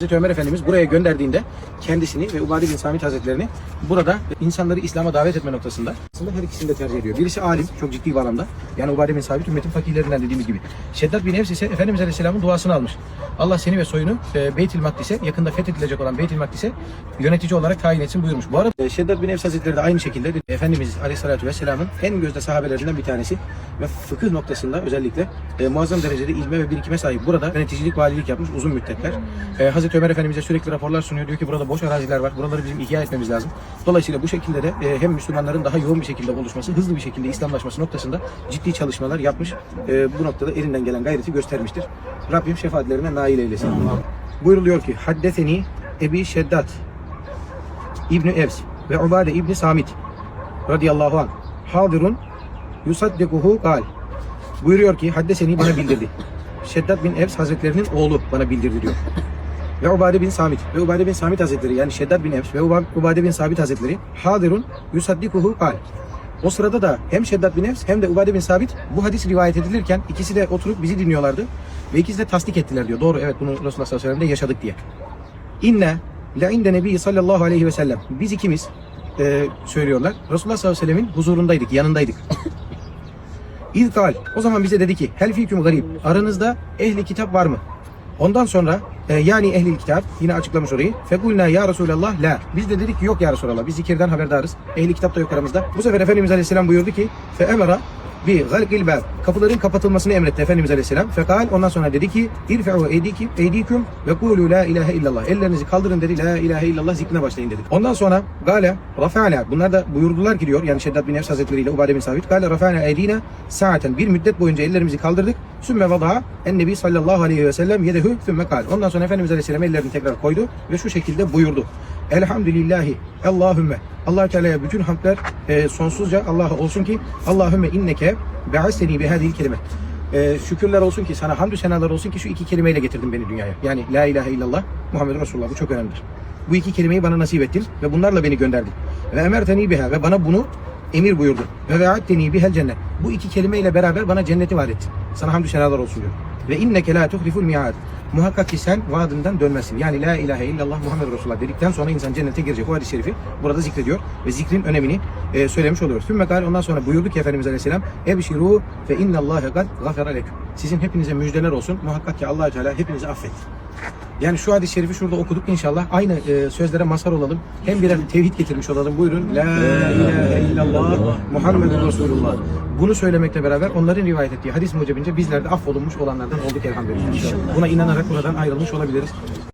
Hazreti Ömer Efendimiz buraya gönderdiğinde kendisini ve Ubade bin Samit Hazretlerini burada insanları İslam'a davet etme noktasında aslında her ikisini de tercih ediyor. Birisi alim, çok ciddi bir alanda. Yani Ubade bin Samit ümmetin fakirlerinden dediğimiz gibi. Şeddat bin Evs ise Efendimiz Aleyhisselam'ın duasını almış. Allah seni ve soyunu e, Beytül Makdis'e, yakında fethedilecek olan Beytül Makdis'e yönetici olarak tayin etsin buyurmuş. Bu arada e, Şeddat bin Evs Hazretleri de aynı şekilde Efendimiz Aleyhisselatü Vesselam'ın en gözde sahabelerinden bir tanesi ve fıkıh noktasında özellikle e, muazzam derecede ilme ve birikime sahip. Burada yöneticilik, valilik yapmış uzun müddetler. E, Hazreti Ömer Efendimiz'e sürekli raporlar sunuyor. Diyor ki burada boş araziler var. Buraları bizim ihya etmemiz lazım. Dolayısıyla bu şekilde de e, hem Müslümanların daha yoğun bir şekilde oluşması, hızlı bir şekilde İslamlaşması noktasında ciddi çalışmalar yapmış. E, bu noktada elinden gelen gayreti göstermiştir. Rabbim şefaatlerine nail eylesin. Buyuruluyor ki Haddeseni Ebi Şeddat İbni Evs ve Ubade İbni Samit radıyallahu anh hadirun yusaddikuhu gal buyuruyor ki haddeseni bana bildirdi. Şeddat bin Evs Hazretlerinin oğlu bana bildirdi diyor. Ve Ubade bin Samit. Ve Ubade bin Samit Hazretleri yani Şeddat bin Evs ve Uba- Ubade bin Sabit Hazretleri hadirun yusaddikuhu gal. O sırada da hem Şeddat bin Evs hem de Ubade bin Sabit bu hadis rivayet edilirken ikisi de oturup bizi dinliyorlardı. Ve ikisi de tasdik ettiler diyor. Doğru evet bunu Resulullah sallallahu aleyhi ve sellem'de yaşadık diye. İnne la inde nebi sallallahu aleyhi ve sellem. Biz ikimiz e, söylüyorlar. Resulullah sallallahu aleyhi ve sellemin huzurundaydık, yanındaydık. İzkal. O zaman bize dedi ki hel fiküm garip. Aranızda ehli kitap var mı? Ondan sonra e, yani ehli kitap yine açıklamış orayı. Fekulna ya Resulallah la. Biz de dedik ki yok ya Resulallah. Biz zikirden haberdarız. Ehli kitap da yok aramızda. Bu sefer Efendimiz Aleyhisselam buyurdu ki fe emara bi galqil bab. Kapıların kapatılmasını emretti Efendimiz Aleyhisselam. Fekal ondan sonra dedi ki irfe'u eydikum eydikum ve kulu la ilahe illallah. Ellerinizi kaldırın dedi. La ilahe illallah zikrine başlayın dedi. Ondan sonra gale rafa'na. Bunlar da buyurdular ki diyor yani Şeddat bin Evs Hazretleri ile Ubade bin Sabit. Gale rafa'na eydina saaten. Bir müddet boyunca ellerimizi kaldırdık. Sümme vadaha en nebi sallallahu aleyhi ve sellem yedehu sümme kal. Ondan sonra Efendimiz Aleyhisselam ellerini tekrar koydu ve şu şekilde buyurdu. Elhamdülillahi Allahümme allah Teala'ya bütün hamdler e, sonsuzca Allah'a olsun ki Allahümme inneke be'aseni bihadil kelime. E, şükürler olsun ki sana hamdü senalar olsun ki şu iki kelimeyle getirdin beni dünyaya. Yani la ilahe illallah Muhammed Resulullah bu çok önemlidir. Bu iki kelimeyi bana nasip ettin ve bunlarla beni gönderdin. Ve emerteni biha ve bana bunu emir buyurdu. Ve ve'atteni bihel cennet. Bu iki kelimeyle beraber bana cenneti vaat ettin. Sana hamdü senalar olsun diyor. Ve inneke la tuhliful mi'ad. Muhakkak ki sen vaadinden dönmezsin. Yani la ilahe illallah Muhammed Resulullah dedikten sonra insan cennete girecek. Bu hadis-i şerifi burada zikrediyor ve zikrin önemini e, söylemiş oluyoruz. Tüm mekal ondan sonra buyurdu ki Efendimiz Aleyhisselam Ebşiru fe innallâhe kad gafera leküm. Sizin hepinize müjdeler olsun. Muhakkak ki allah Teala hepinizi affet. Yani şu hadis-i şerifi şurada okuduk inşallah. Aynı e, sözlere mazhar olalım. Hem birer tevhid getirmiş olalım. Buyurun. La ilahe illallah Muhammedun Resulullah. Bunu söylemekle beraber onların rivayet ettiği hadis mucibince bizler de affolunmuş olanlardan olduk elhamdülillah. Buna inanarak buradan ayrılmış olabiliriz.